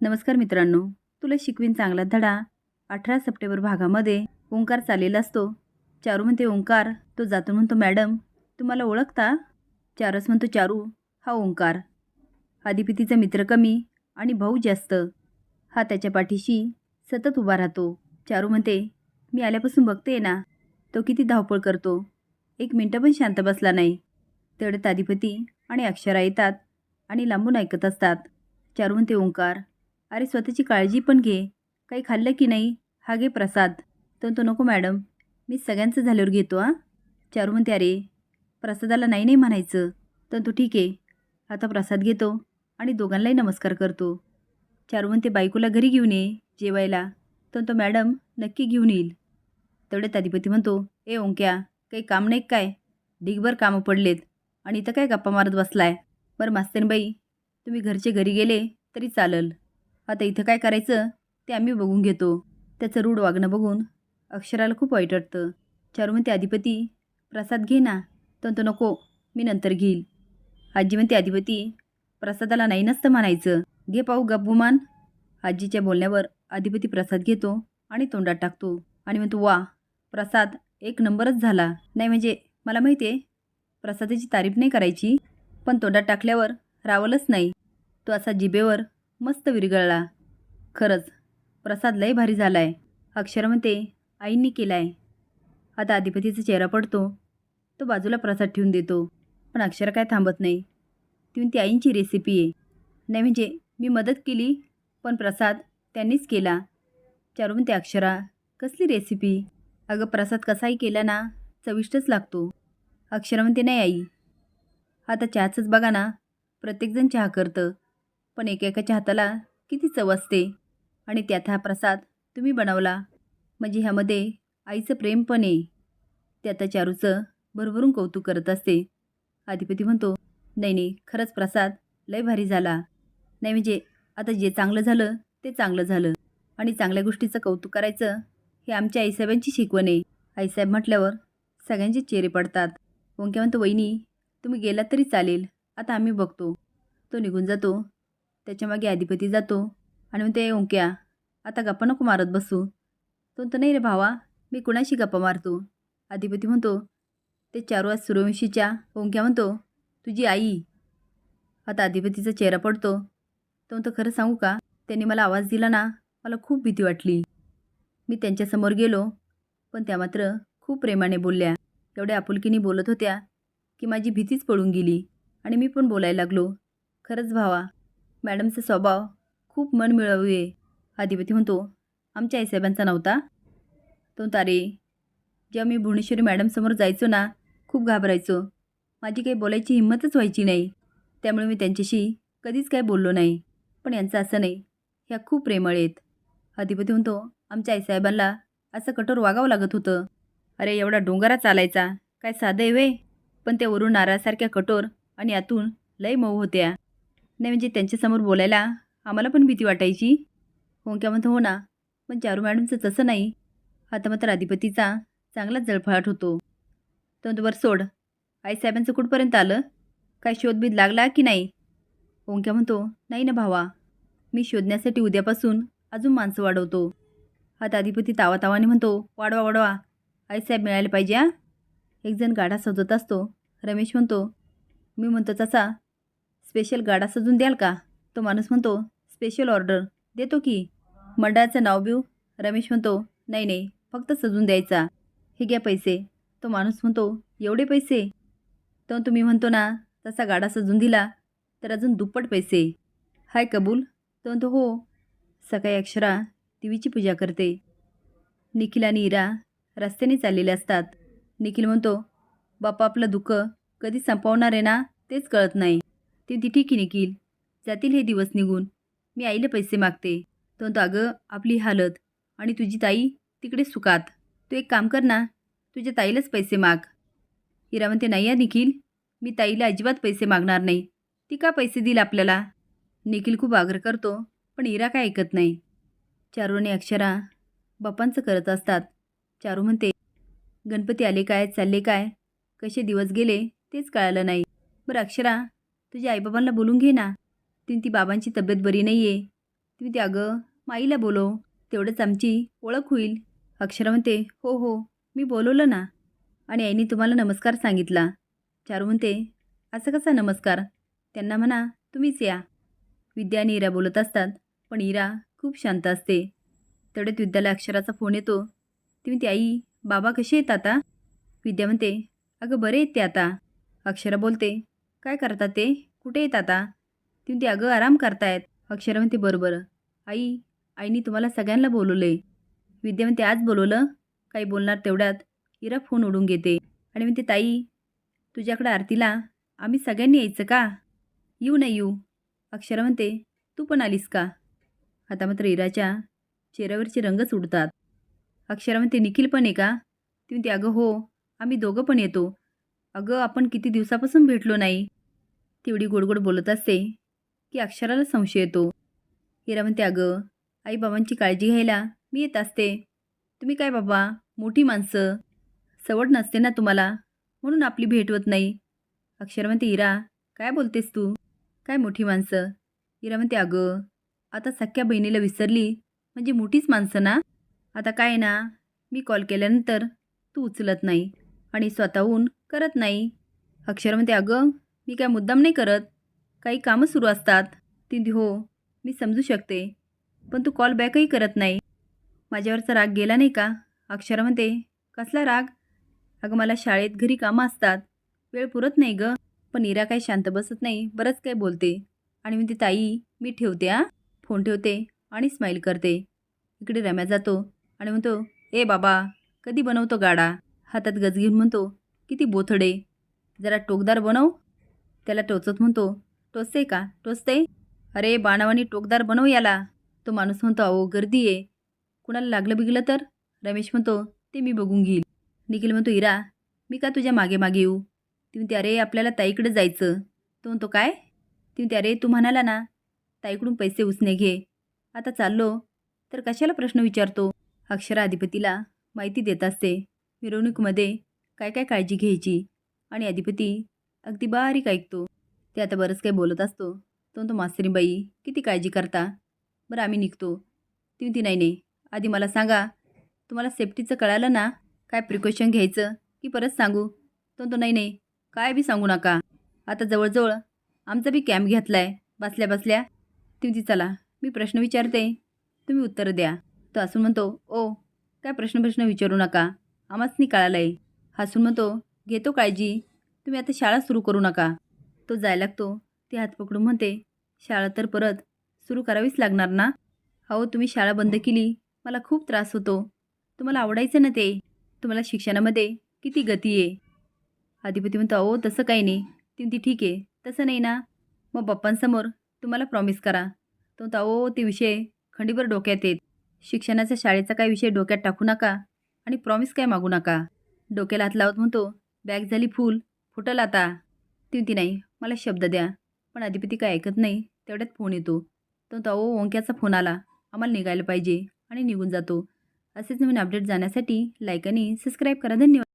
नमस्कार मित्रांनो तुला शिकवीन चांगला धडा. अठरा सप्टेंबर भागामध्ये ओंकार चाललेला असतो. चारू म्हणते ओंकार. तो जातो म्हणतो मॅडम तुम्हाला ओळखता? चारस म्हणतो चारू हा ओंकार. आदिपितीचा मित्र कमी आणि भाऊ जास्त. हा त्याच्या पाठीशी सतत उभा राहतो. चारू म्हणते मी आल्यापासून बघते ना तो किती धावपळ करतो. एक मिनटं पण शांत बसला नाही. तेवढ्यात आदिपती आणि अक्षरा येतात आणि लांबून ऐकत असतात. चारू म्हणते ओंकार. अरे स्वतःची काळजी पण घे. काही खाल्लं की नाही? हा घे प्रसाद. तर तो नको मॅडम. मी सगळ्यांचं झाल्यावर घेतो हां. चारू म्हणते अरे प्रसादाला नाही नाही म्हणायचं. तर तो ठीक आहे. आता प्रसाद घेतो आणि दोघांनाही नमस्कार करतो. चारू म्हणते बायकोला घरी घेऊन ये जेवायला. तर तो मॅडम नक्की घेऊन येईल. तेवढ्यात अधिपती म्हणतो ए ओंक्या काही काम नाही काय? ढिगभर कामं पडलेत आणि इथं काय गप्पा मारत बसलाय? बरं मास्तरबाई तुम्ही घरचे घरी गेले तरी चालल. आता इथं काय करायचं? ते आम्ही बघून घेतो. त्याचं रूढ वागणं बघून अक्षराला खूप वाईट वाटतं. चारू म्हणते अधिपती प्रसाद घे ना. तर तो नको मी नंतर घेईल. आजी म्हणते अधिपती प्रसादाला नाही नसतं म्हणायचं. घे पाहू गब्बुमान आजीच्या बोलण्यावर अधिपती प्रसाद घेतो आणि तोंडात टाकतो आणि म्हणतो वा प्रसाद एक नंबरच झाला. नाही म्हणजे मला माहिती आहे प्रसादाची तारीफ नाही करायची पण तोंडात टाकल्यावर रावलच नाही. तो असा जिभेवर मस्त विरघळला खरंच प्रसाद लय भारी झाला आहे अक्षर म्हणते आईंनी केला आहे आता अधिपतीचा चेहरा पडतो. तो बाजूला प्रसाद ठेवून देतो. पण अक्षर काय थांबत नाही. ती म्हणते आईंची रेसिपी आहे. नाही म्हणजे मी मदत केली पण प्रसाद त्यांनीच केला. चारू म्हणते अक्षरा कसली रेसिपी अगं प्रसाद कसाही केला ना चविष्टच लागतो. अक्षरा म्हणते नाही आई. आता चहाचंच बघा ना. प्रत्येकजण चहा करतं. पण एकेकाच्या हाताला किती चव असते? आणि त्यात हा प्रसाद तुम्ही बनवला. म्हणजे ह्यामध्ये आईचं प्रेम पण आहे. त्यात चारूचं भरभरून कौतुक करत असते. अधिपती म्हणतो नाही नाही खरंच प्रसाद लय भारी झाला. नाही म्हणजे आता जे चांगलं झालं ते चांगलं झालं. आणि चांगल्या गोष्टीचं कौतुक करायचं हे आमच्या आईसाहेबांची शिकवण आहे. आईसाहेब म्हटल्यावर सगळ्यांचे चेहरे पडतात. ओंक्या म्हणतो वहिनी तुम्ही गेलात तरी चालेल. आता आम्ही बघतो. तो निघून जातो. त्याच्यामागे अधिपती जातो आणि म्हणते ओंक्या आता गप्पा नको मारत बसू. तो म्हणतो नाही रे भावा मी कुणाशी गप्पा मारतो? अधिपती म्हणतो ते चारू आज सूर्यवंशीच्या. ओंक्या म्हणतो तुझी आई. आता अधिपतीचा चेहरा पडतो. तो म्हणतो खरं सांगू का त्यांनी मला आवाज दिला ना मला खूप भीती वाटली. मी त्यांच्यासमोर गेलो पण त्या मात्र खूप प्रेमाने बोलल्या. एवढ्या आपुलकीने बोलत होत्या की माझी भीतीच पळून गेली आणि मी पण बोलायला लागलो. खरंच भावा मॅडमचा स्वभाव खूप मन मिळवू आहे अधिपती म्हणतो आमच्या आईसाहेबांचा नव्हता. तो तारे जेव्हा मी भुवनेश्वरी मॅडमसमोर जायचो ना खूप घाबरायचो. माझी काही बोलायची हिंमतच व्हायची नाही. त्यामुळे मी त्यांच्याशी कधीच काय बोललो नाही. पण यांचं असं नाही. ह्या खूप प्रेमळ आहेत. अधिपती म्हणतो आमच्या आईसाहेबांना असं कठोर वागावं लागत होतं. अरे एवढा डोंगरा चालायचा. काय साधं आहे वे पण ते वरून नारासारख्या कठोर आणि आतून लय मऊ होत्या. नाही म्हणजे त्यांच्यासमोर बोलायला आम्हाला पण भीती वाटायची. ओंक्या म्हणतो हो ना पण चारू मॅडमचं तसं नाही. आता मात्र अधिपतीचा चांगलाच जळफळाट होतो. तो बरं सोड. आईसाहेबांचं कुठपर्यंत आलं? काय शोधबीद लागला की नाही? ओंक्या म्हणतो नाही ना भावा. मी शोधण्यासाठी उद्यापासून अजून माणसं वाढवतो. आता अधिपती तावा तावाने म्हणतो वाढवा वाढवा. आईसाहेब मिळायला पाहिजे हा? एकजण गाडा सजवत असतो. रमेश म्हणतो मी म्हणतो तसा. स्पेशल गाडा सजून द्याल का? तो माणूस म्हणतो स्पेशल ऑर्डर देतो की. मंडळाचं नाव बिऊ. रमेश म्हणतो नाही नाही फक्त सजून द्यायचा. हे घ्या पैसे. तो माणूस म्हणतो एवढे पैसे? तर तुम्ही म्हणतो ना तसा गाडा सजून दिला तर अजून दुप्पट पैसे. हाय कबूल. तो म्हणतो हो. सकाळी अक्षरा देवीची पूजा करते. निखिल आणि इरा रस्त्याने चाललेले असतात. निखिल म्हणतो बाप्पा आपलं दुःख कधी संपवणार आहे ना तेच कळत नाही. ते ती ठीक आहे जातील हे दिवस निघून. मी आईला पैसे मागते. तो अगं आपली हालत आणि तुझी ताई तिकडे सुखात तू एक काम कर ना तुझ्या ताईलाच पैसे माग. हिरा म्हणते नाही या निखिल. मी ताईला अजिबात पैसे मागणार नाही. ती का पैसे देईल आपल्याला? निखिल खूप आग्रह करतो पण हिरा काय ऐकत नाही. चारूने अक्षरा बापांचं करत असतात. चारू म्हणते गणपती आले काय चालले काय? कसे दिवस गेले तेच कळालं नाही. बरं अक्षरा तुझ्या आईबाबांना बोलून घे ना. ती ती बाबांची तब्येत बरी नाही आहे तुम्ही ती अगं माईला बोलो. तेवढंच आमची ओळख होईल. अक्षरा म्हणते हो हो मी बोलवलं ना. आणि आईने तुम्हाला नमस्कार सांगितला. चारू म्हणते असं कसा नमस्कार? त्यांना म्हणा तुम्हीच या. विद्या आणि इरा बोलत असतात पण इरा खूप शांत असते. तेवढ्यात विद्याला अक्षराचा फोन येतो. ती आई बाबा कसे आहेत आता? विद्या म्हणते अगं बरे आहेत ते आता. अक्षरा बोलते काय करतात ते? कुठे आहेत आता? ती म्हणते अगं आराम करतायत. अक्षरा म्हणते बरोबर. आई आईने तुम्हाला सगळ्यांना बोलवलं आहे विद्या म्हणते आज बोलवलं? काही बोलणार तेवढ्यात. इरा फोन उडून घेते. आणि म्हणते ताई तुझ्याकडं आरतीला आम्ही सगळ्यांनी यायचं का? येऊ नाही येऊ. अक्षरा म्हणते तू पण आलीस का? आता मात्र इराच्या चेहऱ्यावरचे रंगच उडतात. अक्षरा म्हणते निखिल पण आहे का? ती म्हणते अगं हो आम्ही दोघं पण येतो. अगं आपण किती दिवसापासून भेटलो नाही. तेवढी गोडगोड बोलत असते की अक्षराला संशय येतो. हिरा म्हणते अगं आईबाबांची काळजी घ्यायला मी येत असते. तुम्ही काय बाबा मोठी माणसं. सवड नसते ना तुम्हाला. म्हणून आपली भेट होत नाही. अक्षर म्हणते हिरा काय बोलतेस तू? काय मोठी माणसं? हिरा म्हणते अगं आता सख्या बहिणीला विसरली. म्हणजे मोठीच माणसं ना. आता काय ना मी कॉल केल्यानंतर तू उचलत नाही आणि स्वतःहून करत नाही. अक्षर म्हणते अगं मी काय मुद्दाम नाही करत? काही कामं सुरू असतात. ती हो मी समजू शकते. पण तू कॉल बॅकही करत नाही. माझ्यावरचा राग गेला नाही का? अक्षरा म्हणते कसला राग? अगं मला शाळेत घरी कामं असतात. वेळ पुरत नाही गं. पण इरा काही शांत बसत नाही बरंच काही बोलते. आणि म्हणते ताई मी ठेवते आ फोन ठेवते आणि स्माईल करते. इकडे रम्या जातो आणि म्हणतो ए बाबा कधी बनवतो गाडा? हातात गज घेऊन म्हणतो किती बोथडे. जरा टोकदार बनव. त्याला टोचत म्हणतो टोचते का? टोचते? अरे बाणावानी टोकदार बनव याला. तो माणूस म्हणतो अहो गर्दी आहे. कुणाला लागलं बिगलं तर? रमेश म्हणतो ते मी बघून घेईल. निखिल म्हणतो इरा मी का तुझ्या मागे मागे येऊ? ती म्हणते अरे आपल्याला ताईकडे जायचं. तो म्हणतो काय? ती म्हणते अरे तू म्हणाला ना ताईकडून पैसे उसने घे. आता चाललो तर कशाला प्रश्न विचारतो? अक्षरा अधिपतीला माहिती देत असते मिरवणुकीमध्ये काय काय काळजी घ्यायची? आणि अधिपती अगदी बारीक ऐकतो. ते आता बरंच काही बोलत असतो. तो म्हणतो मास्तरीबाई किती काळजी करता? बरं आम्ही निघतो. ती म्हणती नाही नाही. आधी मला सांगा. तुम्हाला सेफ्टीचं कळालं ना? काय प्रिकॉशन घ्यायचं? की परत सांगू? तो म्हणतो नाही नाही. काय बी सांगू नका. आता जवळजवळ आमचा बी कॅम्प घेतला आहे बसल्या बसल्या. ती म्हणती चला मी प्रश्न विचारते. तुम्ही उत्तरं द्या. तो असून म्हणतो ओ काय प्रश्न प्रश्न विचारू नका. आम्हाच कळालं आहे हसून म्हणतो घेतो काळजी. तुम्ही आता शाळा सुरू करू नका. तो जायला लागतो. ते हात पकडून म्हणते शाळा तर परत सुरू करावीच लागणार ना? अहो तुम्ही शाळा बंद केली. मला खूप त्रास होतो. तुम्हाला आवडायचं ना ते? तुम्हाला शिक्षणामध्ये किती गती आहे? अधिपती म्हणतो अहो तसं काही नाही. ती म्हणती ठीक आहे. तसं नाही ना? मग पप्पांसमोर तुम्हाला प्रॉमिस करा. तो म्हणतो अहो ते विषय खंडीभर डोक्यात येत. शिक्षणाचा शाळेचा काय विषय डोक्यात टाकू नका आणि प्रॉमिस काय मागू नका. डोक्याला हात लावत म्हणतो बॅग झाली फुल. फुटल आता. ती ती नाही मला शब्द द्या. पण अधिपती काय ऐकत नाही तेवढ्यात फोन येतो. तो तो अहो ओंक्याचा फोन आला. आम्हाला निघायला पाहिजे आणि निघून जातो. असेच नवीन अपडेट जाण्यासाठी लाईक आणि सबस्क्राईब करा. धन्यवाद.